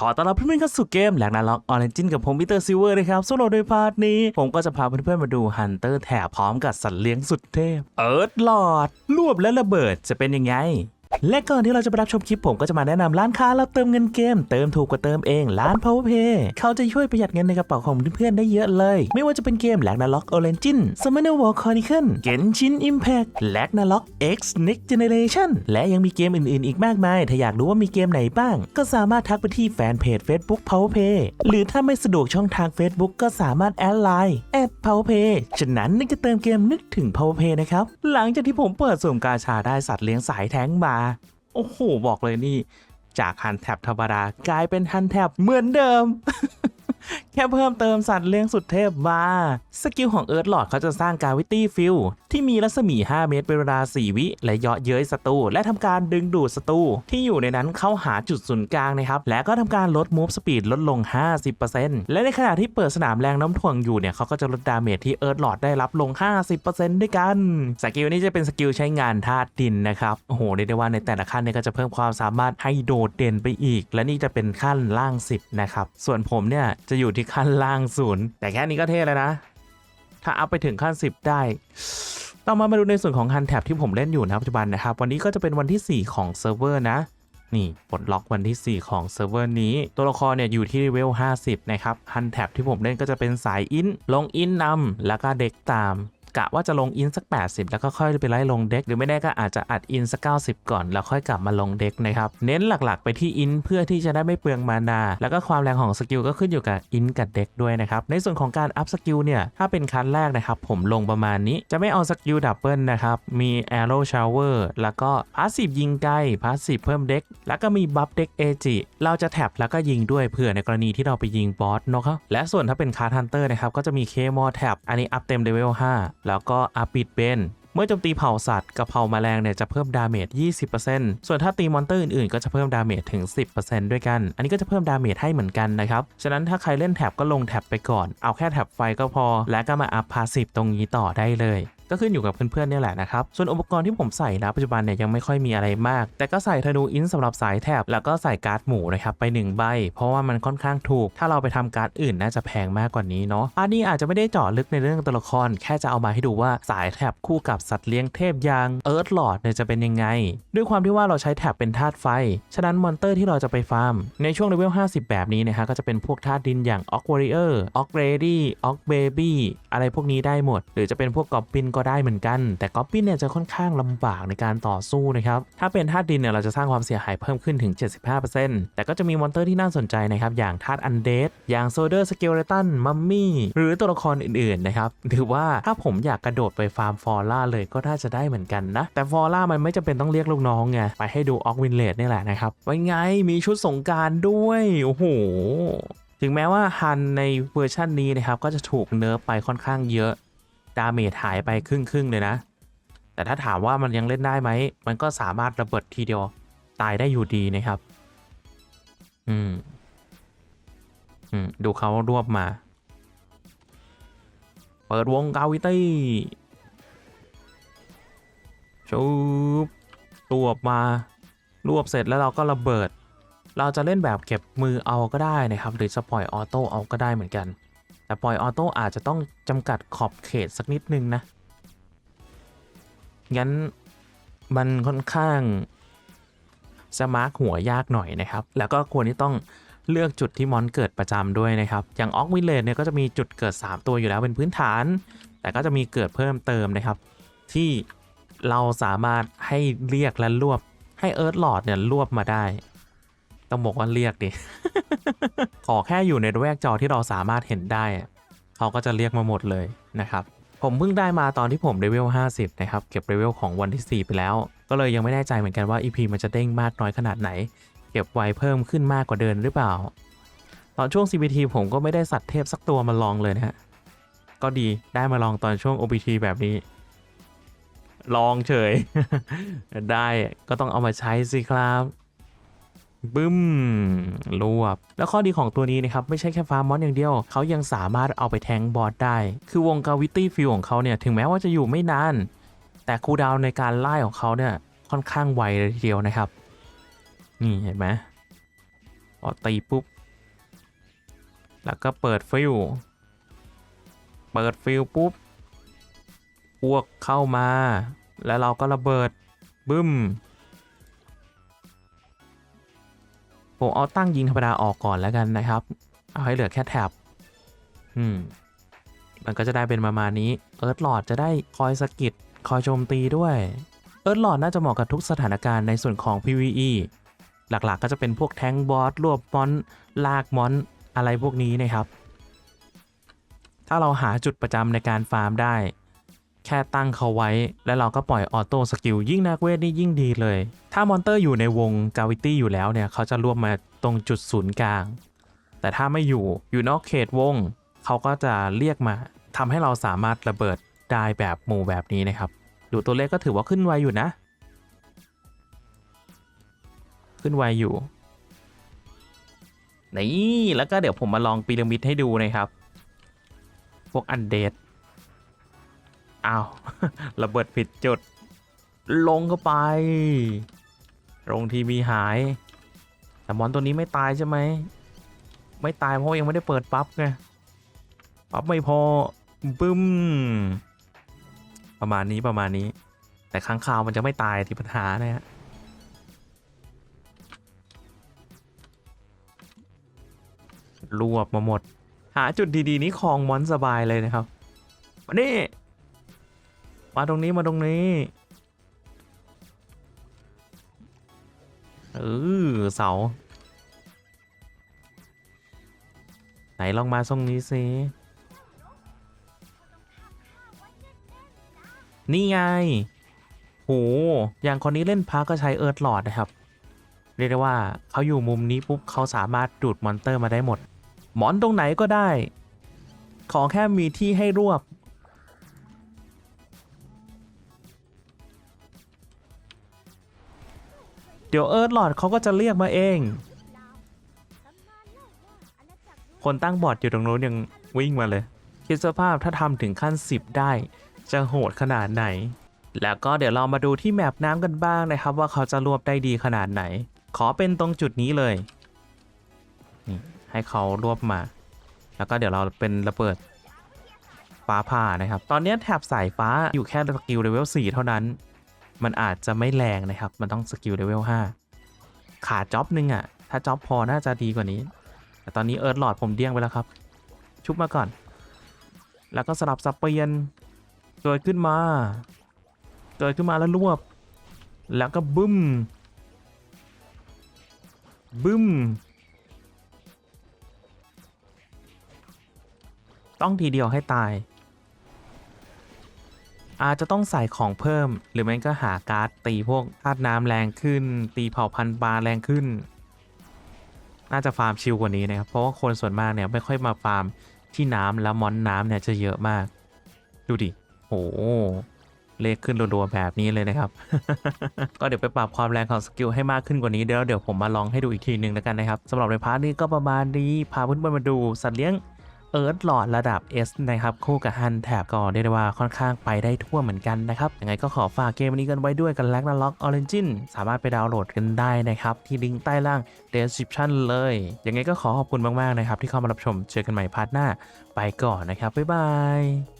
ขอต้อนรับเพื่อนๆเข้าสู่เกมแหลกนาล็อกออเรนจินกับผมพีเตอร์ซิเวอร์นะครับสำหรับในพาร์ทนี้ ผมก็จะพาเพื่อนๆมาดูฮันเตอร์แถบพร้อมกับสัตว์เลี้ยงสุดเทพ เอิร์ธลอดรวบและระเบิดจะเป็นยังไง และก่อนที่เราจะไปรับชมคลิปผมก็จะมาแนะนำร้านค้ารับเติมเงินเกม เติมถูกกว่าเติมเองร้าน PowerPay เขาจะช่วยประหยัดเงินในกระเป๋าของเพื่อนๆได้เยอะเลย ไม่ว่าจะเป็นเกมแลกนาล็อกออเรนจิน Summoner War Chronicle Genshin Impact แลกนาล็อก X Next Generation และยังมีเกมอื่นๆ อีกมากมาย ถ้าอยากรู้ว่ามีเกมไหนบ้าง ก็สามารถทักไปที่แฟนเพจ Facebook PowerPay หรือถ้าไม่สะดวกช่องทาง Facebook ก็สามารถแอดไลน์แอด PowerPay ฉะนั้นนึกจะเติมเกมนึกถึง PowerPay นะครับหลังจากที่ผมเปิดสุ่มกาชาได้สัตว์เลี้ยงสายแท้งมาโอ้โห บอกเลยนี่ จากฮันแท็บธรรมดากลายเป็นฮันแท็บเหมือนเดิม แค่เพิ่มเติมสัตว์เลี้ยงสุดเทพมาสกิลของเอิร์ธหลอดเขาจะสร้างการวิตี้ฟิลที่มีรัศมี 5 เมตรเป็นเวลา 4 วิ และเยาะเย้ยศัตรูและทำการดึงดูดศัตรูที่อยู่ในนั้นเข้าหาจุดศูนย์กลางนะครับ และก็ทำการลดมูฟสปีดลดลง 50%และในขณะที่เปิดสนามแรงน้ำถ่วงอยู่เนี่ยเขาก็จะลดดาเมจที่เอิร์ธหลอดได้รับลง 50%ด้วยกัน สกิลนี้จะเป็นสกิลใช้งานธาตุดินนะครับโอ้โหเรียกได้ว่าในแต่ละขั้นเนี่ยก็จะเพิ่มความสามารถให้โดดเด่นไปอีก และนี่จะเป็นขั้นล่าง 10นะครับส่วนผมเนี่ยจะอยู่ที่ขั้นล่างศูนย์แต่แค่นี้ก็เท่แล้วนะ ถ้าอัพไปถึงขั้น 10 ได้ต่อมามาดูในส่วนของฮันแท็บที่ผมเล่นอยู่นะปัจจุบันนะครับ วันนี้ก็จะเป็นวันที่ 4 ของเซิร์ฟเวอร์นะ นี่ปลดล็อกวันที่ 4 ของเซิร์ฟเวอร์นี้ ตัวละครเนี่ยอยู่ที่เลเวล 50 นะครับฮันแท็บที่ผมเล่นก็จะเป็นสายอินลงอินนำแล้วก็เด็กตาม กะว่าจะลงอินสัก 80 แล้วก็ค่อยไปไล่ลงเด็กหรือไม่ได้ก็อาจจะอัดอินสัก 90 ก่อน แล้วค่อยกลับมาลงเด็กนะครับ เน้นหลักๆ ไปที่อินเพื่อที่จะได้ไม่เปลืองมานา แล้วก็ความแรงของสกิลก็ขึ้นอยู่กับอินกับเด็กด้วยนะครับ ในส่วนของการอัพสกิลเนี่ย ถ้าเป็นคันแรกนะครับ ผมลงประมาณนี้ จะไม่เอาสกิลดับเบิลนะครับ มี Arrow Shower แล้วก็พาสซีฟยิงไกลพาสซีฟเพิ่มเด็ก แล้วก็มีบัฟเด็กเอจิเราจะแท็บแล้วก็ยิงด้วยเผื่อในกรณีที่เราไปยิงบอสเนาะและส่วนถ้าเป็นคาร์ทันเตอร์นะครับก็จะมีเคมอแท็บอันนี้อัพเต็มเลเวล5แล้วก็อัพปิดเบนเมื่อโจมตีเผาสัตว์กับเผาแมลงเนี่ยจะเพิ่มดาเมจ 20%ส่วนถ้าตีมอนเตอร์อื่นๆ ก็จะเพิ่มดาเมจถึง 10%ด้วยกัน อันนี้ก็จะเพิ่มดาเมจให้เหมือนกันนะครับ ฉะนั้นถ้าใครเล่นแท็บก็ลงแท็บไปก่อน เอาแค่แท็บไฟก็พอ และก็มาอัพพาสซีฟตรงนี้ต่อได้เลย ก็ขึ้นอยู่กับเพื่อนๆเนี่ยแหละนะครับ ส่วนอุปกรณ์ที่ผมใส่นะปัจจุบันเนี่ยยังไม่ค่อยมีอะไรมาก แต่ก็ใส่ธนูอินสำหรับสายแถบแล้วก็ใส่การ์ดหมูนะครับไป1ใบ เพราะว่ามันค่อนข้างถูก ถ้าเราไปทำการ์ดอื่นน่าจะแพงมากกว่านี้เนาะอันนี้อาจจะไม่ได้เจาะลึกในเรื่องตัวละคร แค่จะเอามาให้ดูว่าสายแถบคู่กับสัตว์เลี้ยงเทพยางเอิร์ธหลอดเนี่ยจะเป็นยังไง ด้วยความที่ว่าเราใช้แถบเป็นธาตุไฟ ฉะนั้นมอนเตอร์ที่เราจะไปฟาร์ม ในช่วงเลเวล50 แบบนี้นะฮะก็จะเป็นพวกธาตุดินอย่างออกวอริเออร์ออกเรดี้ออกเบบี้อะไรพวกนี้ได้หมด หรือจะเป็นพวกกอบบินก็ได้เหมือนกัน แต่ก๊อบบินเนี่ยจะค่อนข้างลำบากในการต่อสู้นะครับ ถ้าเป็นธาตุดินเนี่ยเราจะสร้างความเสียหายเพิ่มขึ้นถึง 75%แต่ก็จะมีมอนเตอร์ที่น่าสนใจนะครับ อย่างธาตุอันเดดอย่างโซเดอร์สเกลเลตันมัมมี่หรือตัวละครอื่นๆนะครับถือว่าถ้าผมอยากกระโดดไปฟาร์มฟอร่าเลยก็น่าจะได้เหมือนกันนะ แต่ฟอร่ามันไม่จำเป็นต้องเรียกลูกน้องไงไปให้ดูออกวินเลดนี่แหละนะครับไว้ไงมีชุดสงการด้วยโอ้โหถึงแม้ว่าฮันในเวอร์ชันนี้นะครับก็จะถูกเนิร์ฟไปค่อนข้างเยอะ ดาเมจหายไปครึ่งครึ่งๆเลยนะ แต่ถ้าถามว่ามันยังเล่นได้ไหม มันก็สามารถระเบิดทีเดียวตายได้อยู่ดีนะครับ อืม อืม ดูเขารวบมา เปิดวงกาวิตี้ชุบรวบมา รวบเสร็จแล้วเราก็ระเบิด เราจะเล่นแบบเก็บมือเอาก็ได้นะครับ หรือจะปล่อยออโต้เอาก็ได้เหมือนกัน แต่ปล่อยออโต้อาจจะต้องจำกัดขอบเขตสักนิดนึงนะ งั้นมันค่อนข้างจะมาร์กหัวยากหน่อยนะครับ แล้วก็ควรที่ต้องเลือกจุดที่มอนเกิดประจำด้วยนะครับ อย่างออกวิเลจเนี่ยก็จะมีจุดเกิด 3 ตัวอยู่แล้วเป็นพื้นฐาน แต่ก็จะมีเกิดเพิ่มเติมนะครับ ที่เราสามารถให้เรียกและรวบให้เอิร์ธหลอดเนี่ยรวบมาได้ ต้องบอกว่าเรียกดิ ขอแค่อยู่ในแวกจอที่เราสามารถเห็นได้ เขาก็จะเรียกมาหมดเลยนะครับ ผมเพิ่งได้มาตอนที่ผมเลเวล 50 นะครับ เก็บเลเวลของวันที่ 4 ไปแล้ว ก็เลยยังไม่แน่ใจเหมือนกันว่า EP มันจะเด้งมากน้อยขนาดไหน เก็บไวเพิ่มขึ้นมากกว่าเดิมหรือเปล่า ตอนช่วง CBT ผมก็ไม่ได้สัตว์เทพสักตัวมาลองเลยนะฮะ ก็ดีได้มาลองตอนช่วง OBT แบบนี้ ลองเฉย ได้ก็ต้องเอามาใช้สิครับ บึ้มรวบ แล้วข้อดีของตัวนี้นะครับ ไม่ใช่แค่ฟาร์มมอนอย่างเดียว เขายังสามารถเอาไปแทงบอสได้ คือวงกาวิตี้ฟิลของเขาเนี่ย ถึงแม้ว่าจะอยู่ไม่นาน แต่คูดาวในการไล่ของเขาเนี่ย ค่อนข้างไวเลยทีเดียวนะครับ นี่เห็นไหมอตีปุ๊บ แล้วก็เปิดฟิลเปิดฟิลปุ๊บพวกเข้ามา แล้วเราก็ระเบิดบึ้ม ผมเอาตั้งยิงธรรมดาออกก่อนแล้วกันนะครับ เอาให้เหลือแค่แท็บอืมมันก็จะได้เป็นประมาณนี้เอิร์ธหลอดจะได้คอยสกิดคอยโจมตีด้วย เอิร์ธหลอดน่าจะเหมาะกับทุกสถานการณ์ในส่วนของ PVE หลักๆ ก็จะเป็นพวกแทงบอสรวบมอน ลากมอน อะไรพวกนี้นะครับ ถ้าเราหาจุดประจำในการฟาร์มได้ แค่ตั้งเขาไว้ แล้วเราก็ปล่อยออโต้สกิลยิ่งนักเวทนี่ยิ่งดีเลย ถ้ามอนเตอร์อยู่ในวงกาวิตี้อยู่แล้วเนี่ยเขาจะรวบมาตรงจุดศูนย์กลาง แต่ถ้าไม่อยู่อยู่นอกเขตวง เขาก็จะเรียกมาทำให้เราสามารถระเบิดได้แบบหมู่แบบนี้นะครับ ดูตัวเลขก็ถือว่าขึ้นไวอยู่นะ ขึ้นไวอยู่นี่แล้วก็เดี๋ยวผมมาลองปีระมิดให้ดูนะครับ พวกอันเดด อ้าวระเบิดผิดจุด ลงเข้าไป ลงทีมีหาย แต่มอนตัวนี้ไม่ตายใช่ไหม ไม่ตายเพราะยังไม่ได้เปิดปั๊บไง ปั๊บไม่พอบึ้ม ประมาณนี้ประมาณนี้ แต่ค้างคาวมันจะไม่ตายที่ปัญหานะฮะรวบมาหมด หาจุดดีๆ นี้คลองมอนสบายเลยนะครับมานี่ มาตรงนี้มาตรงนี้ เออเสา ไหนลองมาตรงนี้สิ นี่ไง โห อย่างคนนี้เล่นพาก็ใช้เอิร์ธหลอดนะครับ เรียกได้ว่าเขาอยู่มุมนี้ปุ๊บเขาสามารถดูดมอนเตอร์มาได้หมด หมอนตรงไหนก็ได้ ขอแค่มีที่ให้รวบ ดี๋ยวเอิร์ธหลอดเขาก็จะเรียกมาเอง คนตั้งบอร์ดอยู่ตรงโน้นยังวิ่งมาเลย คิดสภาพถ้าทำถึงขั้น 10 ได้ จะโหดขนาดไหน แล้วก็เดี๋ยวเรามาดูที่แมปน้ำกันบ้างนะครับ ว่าเขาจะรวบได้ดีขนาดไหน ขอเป็นตรงจุดนี้เลยนี่ให้เขารวบมา แล้วก็เดี๋ยวเราเป็นระเบิดฟ้าผ่านะครับ ตอนนี้แถบสายฟ้าอยู่แค่สกิลเลเวล4เท่านั้น มันอาจจะไม่แรงนะครับ มันต้องสกิลเลเวล5ขาดจ็อบนึงอะ่ะ ถ้าจ็อบพอน่าจะดีกว่านี้ แต่ตอนนี้เอิร์ธหลอดผมเดี้ยงไปแล้วครับ ชุบมาก่อน แล้วก็สลับสับเปลี่ยน เกิดขึ้นมา เกิดขึ้นมาแล้วรวบ แล้วก็บึ้ม บึ้ม ต้องทีเดียวให้ตาย อาจจะต้องใส่ของเพิ่ม หรือไม่ก็หาการ์ดตีพวกธาตุน้ำแรงขึ้น ตีเผ่าพันธุ์ปลาแรงขึ้น น่าจะฟาร์มชิลกว่านี้นะครับ เพราะว่าคนส่วนมากเนี่ยไม่ค่อยมาฟาร์มที่น้ำแล้วมอนน้ำเนี่ยจะเยอะมาก ดูดิโหเลขขึ้นรัวๆแบบนี้เลยนะครับ ก็เดี๋ยวไปปรับความแรงของสกิลให้มากขึ้นกว่านี้เดี๋ยวเดี๋ยวผมมาลองให้ดูอีกทีนึงแล้วกันนะครับสำหรับในพาร์ทนี้ก็ประมาณนี้พาเพื่อนๆมาดูสัตว์เลี้ยง เอิร์ธหลอดระดับ S นะครับ คู่กับฮันแทบก็เรียกได้ว่าค่อนข้างไปได้ทั่วเหมือนกันนะครับ ยังไงก็ขอฝากเกมนี้กันไว้ด้วยกันแลกนาล็อกออเรนจินสามารถไปดาวน์โหลดกันได้นะครับ ที่ลิงก์ใต้ล่าง description เลย ยังไงก็ขอขอบคุณมาก ๆ นะครับ ที่เข้ามารับชมเจอกันใหม่พาร์ทหน้า ไปก่อนนะครับบ๊ายบาย